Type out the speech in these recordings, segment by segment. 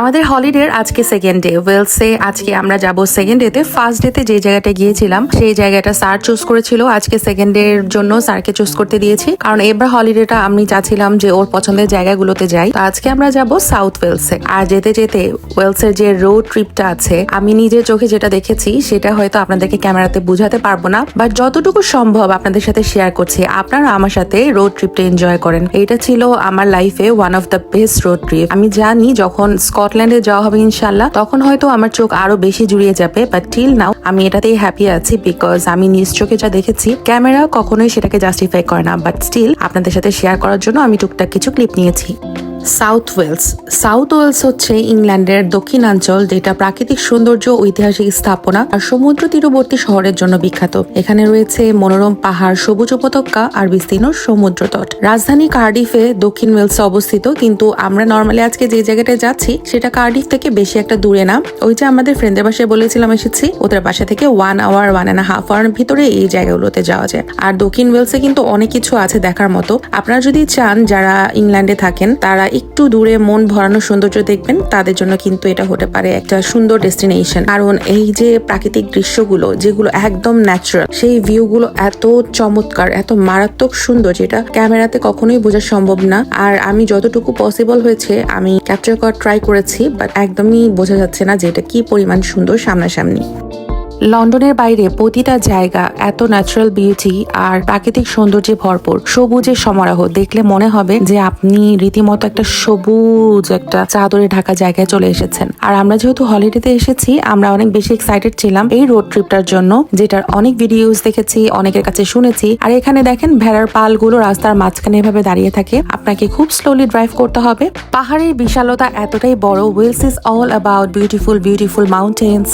আমাদের হলিডের আজকে second day ওয়েলসে আজকে আমরা যাব সেকেন্ড ডেতে ফার্স্ট ডেতে যে জায়গাটা গিয়েছিলাম, সেই জায়গাটা স্যার চুজ করেছিল। আজকে সেকেন্ড ডে এর জন্য স্যারকে চুজ করতে দিয়েছি। কারণ এবার হলিডেটা আমি চাচ্ছিলাম যে ওর পছন্দের জায়গাগুলোতে যাই। আজকে আমরা যাব সাউথ ওয়েলসে আর যেতে যেতে ওয়েলসের যে রোড ট্রিপটা আছে, আমি নিজের চোখে যেটা দেখেছি, সেটা হয়তো আপনাদেরকে ক্যামেরাতে বোঝাতে পারব না। বাট যতটুকু সম্ভব আপনাদের সাথে শেয়ার করছি। আপনারা আমার সাথে রোড ট্রিপটা এনজয় করেন। এটা ছিল আমার লাইফে one of the best road trip আমি জানি যখন স্কটল্যান্ডে যাওয়া হবে ইনশাল্লাহ, তখন হয়তো আমার চোখ আরও বেশি জুড়িয়ে যাবে বাট টিল নাও আমি এটাতেই হ্যাপি আছি বিকজ আমি নিজ চোখে যা দেখেছি ক্যামেরা কখনোই সেটাকে জাস্টিফাই করে না বাট স্টিল আপনাদের সাথে শেয়ার করার জন্য আমি টুকটাক কিছু ক্লিপ নিয়েছি। South Wales. সাউথ ওয়েলস হচ্ছে ইংল্যান্ডের দক্ষিণাঞ্চল, যেটা প্রাকৃতিক সৌন্দর্য ঐতিহাসিক স্থাপনা আর সমুদ্র তীরবর্তী শহরের জন্য বিখ্যাত। এখানে রয়েছে মনোরম পাহাড়, সবুজ উপত্যকা আর বিস্তীর্ণ সমুদ্র তট রাজধানী কার্ডিফে দক্ষিণ ওয়েলসে অবস্থিত, কিন্তু আমরা নর্মালি আজকে যে জায়গাটায় যাচ্ছি, সেটা কার্ডিফ থেকে বেশি একটা দূরে না। ওই যে আমাদের ফ্রেন্ডের বাসায় বলেছিলাম এসেছি, ওদের বাসা থেকে one hour one and half hour ভিতরে এই জায়গাগুলোতে যাওয়া যায়। আর দক্ষিণ ওয়েলসে কিন্তু অনেক কিছু আছে দেখার মতো। আপনারা যদি চান, যারা ইংল্যান্ডে থাকেন, তারা একটু দূরে মন ভরানো সৌন্দর্য দেখবেন, তাদের জন্য কিন্তু এটা হতে পারে একটা সুন্দর ডেস্টিনেশন কারণ এই যে প্রাকৃতিক দৃশ্যগুলো, যেগুলো একদম ন্যাচারাল সেই ভিউগুলো এত চমৎকার, এত মারাত্মক সুন্দর, যেটা ক্যামেরাতে কখনোই বোঝা সম্ভব না। আর আমি যতটুকু পসিবল হয়েছে, আমি ক্যাপচার করার ট্রাই করেছি বাট একদমই বোঝা যাচ্ছে না যে এটা কি পরিমাণ সুন্দর সামনাসামনি। লন্ডনের বাইরে প্রতিটা জায়গা এত ন্যাচারাল বিউটি আর প্রাকৃতিক সৌন্দর্যে ভরপুর। সবুজের সমারোহ। দেখলে মনে হবে যে আপনি রীতিমতো একটা সবুজ একটা চাদরে ঢাকা জায়গায় চলে এসেছেন। আর আমরা যেহেতু হলিডেতে এসেছি, আমরা অনেক বেশি এক্সাইটেড ছিলাম এই রোড ট্রিপটার জন্য, যেটার অনেক ভিডিওস দেখেছি, অনেকের কাছে শুনেছি। আর এখানে দেখেন ভেড়ার পালগুলো রাস্তার মাঝখানে এভাবে দাঁড়িয়ে থাকে। আপনাকে খুব স্লোলি ড্রাইভ করতে হবে। পাহাড়ের বিশালতা এতটাই বড়। Wales is all about beautiful beautiful mountains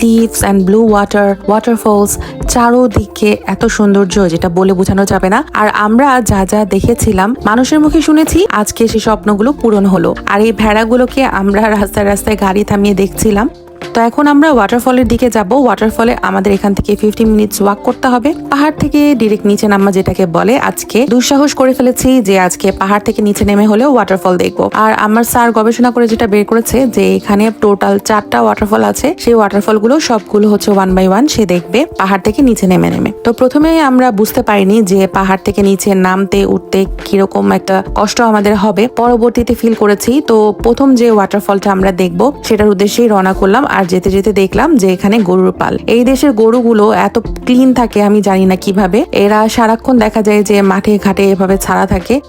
cliffs and blue water waterfalls চারোদিকে এত সৌন্দর্য যেটা বলে বোঝানো যাবে না। আর আমরা যা যা দেখেছিলাম, মানুষের মুখে শুনেছি, আজকে সেই স্বপ্নগুলো পূরণ হলো। আর এই ভেড়াগুলোকে আমরা রাস্তায় রাস্তায় গাড়ি থামিয়ে দেখছিলাম। তো এখন আমরা ওয়াটারফলের দিকে যাব। ওয়াটারফলে আমাদের এখান থেকে ফিফটি মিনিটস ওয়াক করতে হবে। পাহাড় থেকে ডিরেক্ট নিচে নামা যেটাকে বলে, আজকে দুঃসাহস করে ফেলেছি যে আজকে পাহাড় থেকে নিচে নেমে হলেও ওয়াটারফল দেখব। আর আমার স্যার গবেষণা করে যেটা বের করেছে, যে এখানে টোটাল চারটা ওয়াটারফল আছে, সেই ওয়াটারফলগুলো সবগুলো হচ্ছে ওয়ান বাই ওয়ান সে দেখবে পাহাড় থেকে নিচে নেমে নেমে। তো প্রথমে আমরা বুঝতে পারিনি যে পাহাড় থেকে নিচে নামতে, উঠতে কীরকম একটা কষ্ট আমাদের হবে। পরবর্তীতে ফিল করেছি। তো প্রথম যে ওয়াটারফলটা আমরা দেখব, সেটার উদ্দেশ্যেই রওনা করলাম। আর যেতে যেতে দেখলাম যে এখানে গরুর পাল। এই দেশের গরুগুলো এত ক্লিন থাকে আমি জানি না কীভাবে। এরা সারাক্ষণ দেখা যায় যে মাঠে ঘাটে এভাবে ছাড়া থাকে।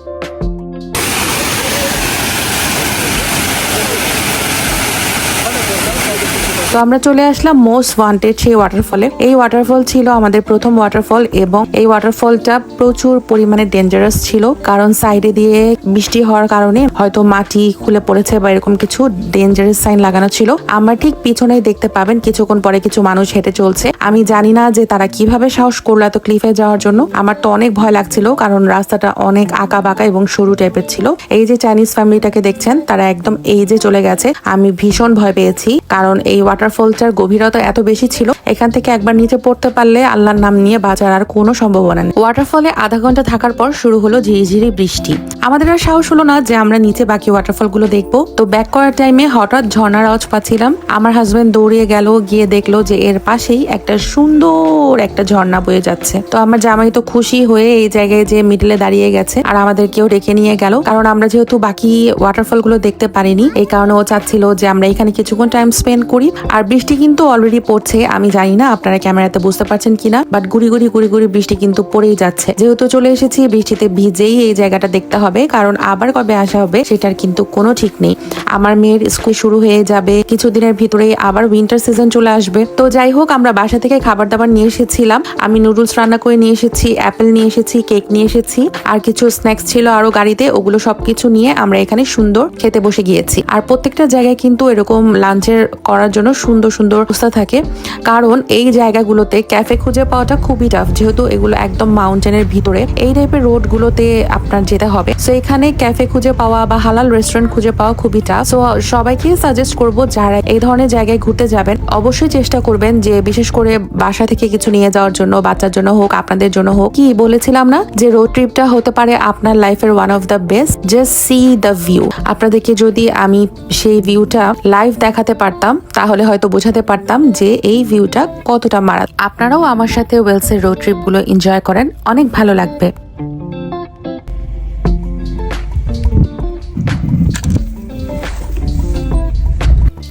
তো আমরা চলে আসলাম মোস্ট ওয়ান্টেড সেই ওয়াটারফলে এই ওয়াটারফল ছিল আমাদের প্রথম ওয়াটারফল এবং এই ওয়াটারফলটা প্রচুর পরিমাণে ডেঞ্জারাস ছিল কারণ সাইডে দিয়ে বৃষ্টি হওয়ার কারণে হয়তো মাটি খুলে পড়েছে বা এরকম কিছু ডেঞ্জারাস সাইন লাগানো ছিল। আমার ঠিক পিছনেই দেখতে পাবেন কিছুক্ষণ পরে কিছু মানুষ হেঁটে চলছে। আমি জানি না যে তারা কীভাবে সাহস করল এত ক্লিফে যাওয়ার জন্য। আমার তো অনেক ভয় লাগছিল কারণ রাস্তাটা অনেক আঁকা বাঁকা এবং সরু টাইপের ছিল। এই যে চাইনিজ ফ্যামিলিটাকে দেখছেন, তারা একদম এই যে চলে গেছে। আমি ভীষণ ভয় পেয়েছি কারণ এই ওয়াটারফলটার গভীরতা এত বেশি ছিল, এখান থেকে একবার নিচে পড়তে পারলে আল্লাহর নাম নিয়ে বাঁচার আর কোনো সম্ভাবনা নেই। ওয়াটারফলে আধা ঘণ্টা থাকার পর শুরু হলো ঝিরিঝিরি বৃষ্টি। আমাদের আর সাহস হলো না যে আমরা নিচে বাকি ওয়াটারফলগুলো দেখব। তো ব্যাক করার টাইমে হঠাৎ ঝর্ণার আওয়াজ পাচ্ছিলাম। আমার হাজবেন্ড দৌড়িয়ে গেল, গিয়ে দেখল যে এর পাশেই একটা সুন্দর একটা ঝর্ণা বয়ে যাচ্ছে। তো আমার জামাই তো খুশি হয়ে এই জায়গায় যে মিডলে দাঁড়িয়ে গেছে আর আমাদেরকেও রেখে নিয়ে গেল। কারণ আমরা যেহেতু বাকি ওয়াটারফলগুলো দেখতে পারিনি, এই কারণে ও চাচ্ছিল যে আমরা এখানে কিছুক্ষণ টাইম স্পেন্ড করি। আর বৃষ্টি কিন্তু অলরেডি পড়ছে, আমি জানি না আপনারা ক্যামেরাতে বুঝতে পারছেন কিনা বাট গুড়ি গুড়ি গুড়ি গুড়ি বৃষ্টি কিন্তু পড়েই যাচ্ছে। যেহেতু চলে এসেছি, বৃষ্টিতে ভিজেই এই জায়গাটা দেখতে হবে, কারণ আবার কবে আসা হবে সেটার কিন্তু কোনো ঠিক নেই। আমার মেয়ের স্কুল শুরু হয়ে যাবে, কিছুদিনের ভিতরেই আবার উইন্টার সিজন চলে আসবে। তো যাই হোক, আমরা বাসা থেকে খাবার দাবার নিয়ে এসেছিলাম, আমি নুডলস রান্না করে নিয়ে এসেছি অ্যাপেল নিয়ে এসেছি কেক নিয়ে এসেছি, আর কিছু স্ন্যাক্স ছিল আরও গাড়িতে, ওগুলো সবকিছু নিয়ে আমরা এখানে সুন্দর খেতে বসে গিয়েছি। আর প্রত্যেকটা জায়গায় কিন্তু এরকম লাঞ্চের করার জন্য সুন্দর সুন্দর অবস্থা থাকে। কারণ এই জায়গাগুলোতে ক্যাফে খুঁজে পাওয়াটা খুবই টাফ যেহেতু এগুলো একদম মাউন্টেনের ভিতরে। এই টাইপের রোডগুলোতে আপনার যেতে হবে। সো এখানে ক্যাফে খুঁজে পাওয়া বা হালাল রেস্টুরেন্ট খুঁজে পাওয়া খুবই টাফ সো সবাইকে সাজেস্ট করব যারা এই ধরনের জায়গায় ঘুরতে যাবেন, অবশ্যই চেষ্টা করবেন যে বিশেষ করে বাসা থেকে কিছু নিয়ে যাওয়ার জন্য, বাচ্চার জন্য হোক, আপনাদের জন্য হোক। কি বলেছিলাম না? যে রোড ট্রিপটা হতে পারে আপনার লাইফের one of the best just see the view আপনাদেরকে যদি আমি সেই ভিউটা লাইভ দেখাতে পারতাম, তাহলে হয়তো বোঝাতে পারতাম যে এই ভিউটা কতটা মারা আপনারাও আমার সাথে ওয়েলসের রোড ট্রিপগুলো এনজয় করেন, অনেক ভালো লাগবে।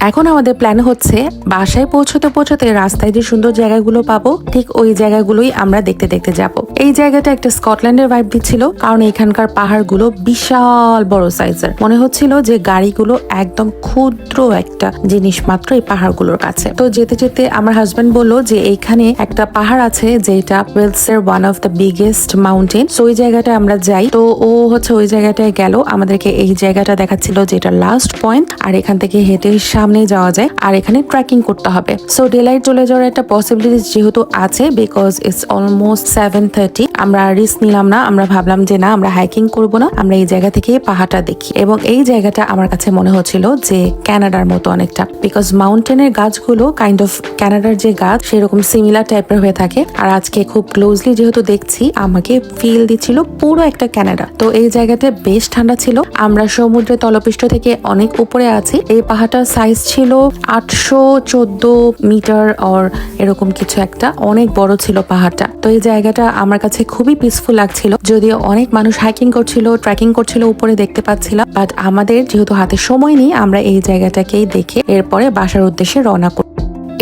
এখন আমাদের প্ল্যান হচ্ছে বাসায় পৌঁছতে পৌঁছতে রাস্তায় যে সুন্দর জায়গাগুলো পাবো, ঠিক ওই জায়গাগুলোই আমরা দেখতে দেখতে যাব। এই জায়গাটা একটা স্কটল্যান্ডের ভাইব দিচ্ছিল, কারণ এখানকার পাহাড়গুলো বিশাল বড় সাইজের মনে হচ্ছিল যে গাড়িগুলো একদম ক্ষুদ্র একটা জিনিস মাত্র এই পাহাড়গুলোর কাছে। তো যেতে যেতে আমার হাজব্যান্ড বলল যে এইখানে একটা পাহাড় আছে, যেটা ওয়েলসের one of the biggest mountain so ওই জায়গাটা আমরা যাই। তো ও হচ্ছে ওই জায়গাটায় গেল। আমাদেরকে এই জায়গাটা দেখাচ্ছিল যেটা লাস্ট পয়েন্ট আর এখান থেকে হেঁটে সামনে যাওয়া যায় আর এখানে ট্রেকিং করতে হবে। সো ডেলাইট চলে যাওয়ার একটা পসিবিলিটি যেহেতু আছে because it's almost seven thirty আমরা রিস্ক নিলাম না, আমরা ভাবলাম যে না, আমরা হাইকিং করব না, আমরা এই জায়গা থেকে পাহাড়টা দেখি। এবং এই জায়গাটা আমার কাছে মনে হচ্ছিল যে ক্যানাডার মতো অনেকটা বিকজ মাউন্টেনের গাছগুলো কাইন্ড অফ ক্যানাডার যে গাছ, সেরকম সিমিলার টাইপের হয়ে থাকে। আর আজকে খুব ক্লোজলি যেহেতু দেখছি, আমাকে ফিল দিচ্ছিল পুরো একটা ক্যানাডা তো এই জায়গাটা বেশ ঠান্ডা ছিল। আমরা সমুদ্রের তলপৃষ্ঠ থেকে অনেক উপরে আছি। এই পাহাড়টার সাইজ ছিল আটশো চোদ্দ মিটার অর এরকম কিছু একটা। অনেক বড় ছিল পাহাড়টা। তো এই জায়গাটা আমার কাছে খুবই পিসফুল লাগছিল। যদিও অনেক মানুষ হাইকিং করছিল ট্রেকিং করছিল, উপরে দেখতে পাচ্ছিলাম বাট আমাদের যেহেতু হাতে সময় নেই, আমরা এই জায়গাটাকেই দেখে এরপরে বাসার উদ্দেশ্যে রওনা করি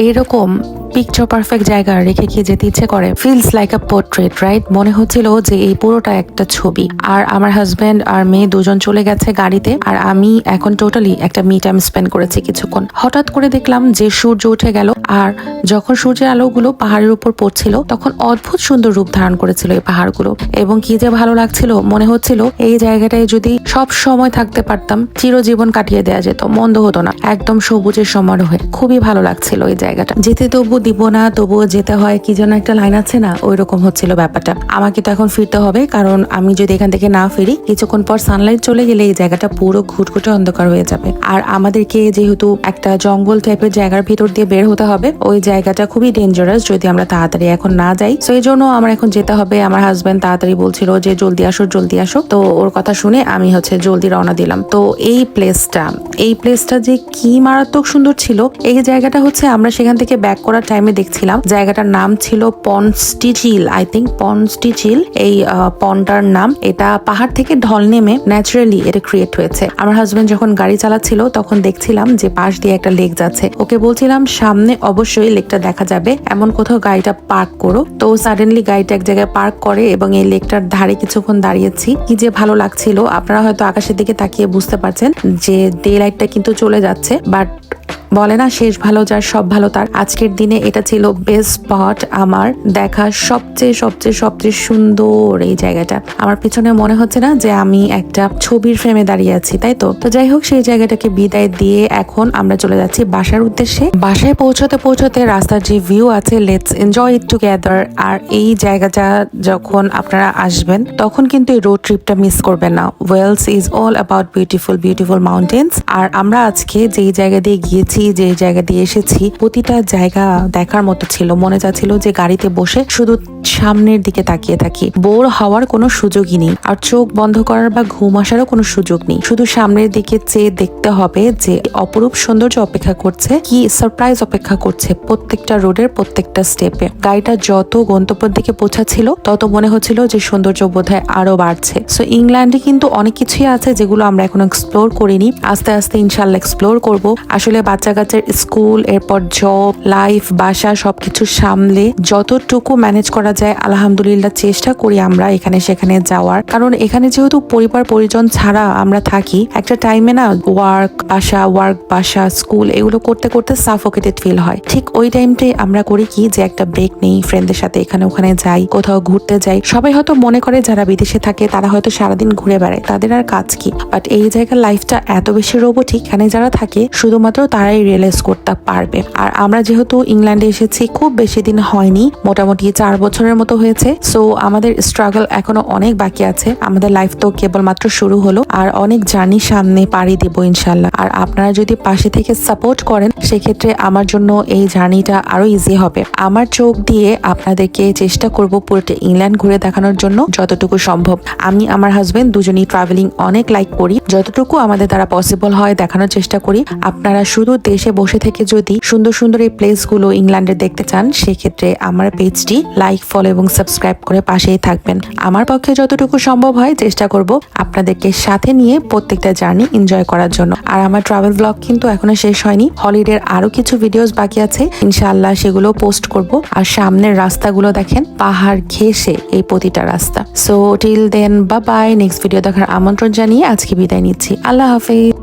এইরকম পিকচার পারফেক্ট জায়গা রেখে কি যেতে ইচ্ছে করে? Feels like a portrait right মনে হচ্ছিল যে এই পুরোটা একটা ছবি। আর আমার হাজব্যান্ড আর মেয়ে দুজন চলে গেছে গাড়িতে, আর আমি এখন টোটালি একটা মি টাইম স্পেন্ড করেছি কিছুক্ষণ। হঠাৎ করে দেখলাম যে সূর্য উঠে গেল, আর যখন সূর্যের আলোগুলো পাহাড়ের উপর পড়ছিল, তখন অদ্ভুত সুন্দর রূপ ধারণ করেছিল এই পাহাড়গুলো। এবং কি যে ভালো লাগছিল, মনে হচ্ছিল এই জায়গাটায় যদি সব সময় থাকতে পারতাম, চিরজীবন কাটিয়ে দেওয়া যেত, মন্দ হতো না, একদম সবুজের সমারোহে খুবই ভালো লাগছিল এই জায়গাটা। যেতে তবু দিব না, তবুও যেতে হয়, কি যেন একটা লাইন আছে না ওই রকম হচ্ছিল ব্যাপারটা। আমাকে তো এখন ফিরতে হবে, কারণ আমি যদি এখান থেকে না ফিরি, কিছুক্ষণ পর সানলাইট চলে গেলে এই জায়গাটা পুরো ঘুটঘুটে অন্ধকার হয়ে যাবে। আর আমাদেরকে যেহেতু একটা জঙ্গল টাইপের জায়গার ভিতর দিয়ে বের হতে হবে, ওই জায়গাটা খুবই ডেঞ্জারাস যদি আমরা তাড়াতাড়ি এখন না যাই। তো এই জন্য আমার এখন যেতে হবে। আমার হাজব্যান্ড তাড়াতাড়ি বলছিল যে, জলদি আসো জলদি আসো। তো ওর কথা শুনে আমি হচ্ছে জলদি রওনা দিলাম। তো এই প্লেসটা এই প্লেসটা যে কি মারাত্মক সুন্দর ছিল, এই জায়গাটা হচ্ছে আমরা সেখান থেকে ব্যাক করার টাইমে দেখছিলাম, জায়গাটার নাম ছিল পনস্টি ঝিল আই থিঙ্ক পনস্টি ঝিল, এই পনটার নাম, এটা পাহাড় থেকে ঢল নেমে ন্যাচারালি এটা ক্রিয়েট হয়েছে। আমার হাজবেন্ড যখন গাড়ি চালাচ্ছিল, তখন দেখছিলাম যে পাশ দিয়ে একটা লেক যাচ্ছে। ওকে বলছিলাম, সামনে অবশ্যই লেকটা দেখা যাবে। এমন কোথাও গাড়িটা পার্ক করো। তো সাডেনলি গাড়িটা এক জায়গায় পার্ক করে এবং এই লেকটার ধারে কিছুক্ষণ দাঁড়িয়েছি। কি যে ভালো লাগছিল, আপনারা হয়তো আকাশের দিকে তাকিয়ে বুঝতে পারছেন যে ডে লাইটটা কিন্তু চলে যাচ্ছে বাট বলে না, শেষ ভালো যার, সব ভালো তার। আজকের দিনে এটা ছিল বেস্ট স্পট আমার দেখা সবচেয়ে সবচেয়ে সবচেয়ে সুন্দর এই জায়গাটা। আমার পিছনে মনে হচ্ছে না যে আমি একটা ছবির ফ্রেমে দাঁড়িয়ে আছি, তাই তো? তো যাই হোক, সেই জায়গাটাকে বিদায় দিয়ে এখন আমরা চলে যাচ্ছি বাসার উদ্দেশ্যে। বাসায় পৌঁছতে পৌঁছতে রাস্তার যে ভিউ আছে লেটস এনজয় ইট টুগেদার আর এই জায়গাটা যখন আপনারা আসবেন, তখন কিন্তু এই রোড ট্রিপটা মিস করবেন না। Wales is all about beautiful beautiful mountains আর আমরা আজকে যেই জায়গা দিয়ে গিয়েছি যে জায়গা দিয়ে এসেছি, প্রতিটা জায়গা দেখার মতো ছিল। মনে যাচ্ছিল যে গাড়িতে বসে শুধু সামনের দিকে তাকিয়ে থাকি। বোর হওয়ার কোনো সুযোগই নেই। আর চোখ বন্ধ করার বা ঘুম আসারও কোনো সুযোগ নেই। শুধু সামনের দিকে চেয়ে দেখতে হবে যে, অপরূপ সৌন্দর্য অপেক্ষা করছে কি সারপ্রাইজ অপেক্ষা করছে প্রত্যেকটা রোডের প্রত্যেকটা স্টেপে গাড়িটা যত গন্তব্যের দিকে পৌঁছাচ্ছিল, তত মনে হচ্ছিল যে সৌন্দর্য বোধহয় আরও বাড়ছে। সো ইংল্যান্ডে কিন্তু অনেক কিছুই আছে যেগুলো আমরা এখনও এক্সপ্লোর করিনি। আস্তে আস্তে ইনশাল্লাহ এক্সপ্লোর করব। আসলে বাচ্চা কাচ্চার স্কুল, এরপর জব লাইফ বাসা, সবকিছু সামলে যতটুকু ম্যানেজ করা যায়, আলহামদুলিল্লাহ চেষ্টা করি আমরা এখানে সেখানে যাওয়ার। কারণ এখানে যেহেতু পরিবার, পরিজন ছাড়া আমরা থাকি, একটা টাইমে না ওয়ার্ক বাসা ওয়ার্ক বাসা স্কুল এগুলো করতে করতে সাফোকেটেড ফিল হয়। ঠিক ওই টাইমটাই আমরা করি কি যে একটা ব্রেক নেই ফ্রেন্ডদের সাথে এখানে, ওখানে যাই, কোথাও ঘুরতে যাই। সবাই হয়তো মনে করে যারা বিদেশে থাকে, তারা হয়তো সারাদিন ঘুরে বেড়ায়। তাদের আর কাজ কি? বাট এই জায়গার লাইফটা এত বেশি রোবটিক এখানে যারা থাকে, শুধুমাত্র তারাই সবাই রিয়েলাইজ করতে পারবে। আর আমরা যেহেতু ইংল্যান্ডে এসেছি, খুব বেশি দিন হয়নি, মোটামুটি চার বছরের মতো হয়েছে। সো আমাদের স্ট্রাগল এখনও অনেক বাকি আছে। আমাদের লাইফ তো কেবলমাত্র শুরু হলো। আর অনেক জার্নি সামনে পাড়ি দেব ইনশাল্লাহ আর আপনারা যদি পাশে থেকে সাপোর্ট করেন, সেক্ষেত্রে আমার জন্য এই জার্নিটা আরও ইজি হবে। আমার চোখ দিয়ে আপনাদেরকে চেষ্টা করব পুরোটা ইংল্যান্ড ঘুরে দেখানোর জন্য যতটুকু সম্ভব। আমি, আমার হাজবেন্ড দুজনেই ট্রাভেলিং অনেক লাইক করি। যতটুকু আমাদের দ্বারা পসিবল হয় দেখানোর চেষ্টা করি। আপনারা শুধু দেশে বসে থেকে যদি সুন্দর সুন্দর এই প্লেসগুলো ইংল্যান্ডে দেখতে চান, সেক্ষেত্রে আমার পেজটি লাইক ফলো এবং সাবস্ক্রাইব করে পাশেই থাকবেন। আমার পক্ষে যতটুকু সম্ভব হয়, চেষ্টা করব আপনাদেরকে সাথে নিয়ে প্রত্যেকটা জার্নি এনজয় করার জন্য। আর আমার ট্রাভেল ব্লগ কিন্তু এখনও শেষ হয়নি। হলিডের আরও কিছু ভিডিওস বাকি আছে। ইনশাআল্লাহ সেগুলো পোস্ট করব। আর সামনের রাস্তাগুলো দেখেন, পাহাড় ঘেসে এই প্রতিটা রাস্তা। সো টিল দেন বা বাই নেক্সট ভিডিও দেখার আমন্ত্রণ জানিয়ে আজকে বিদায় নিচ্ছি। আল্লাহ হাফেজ।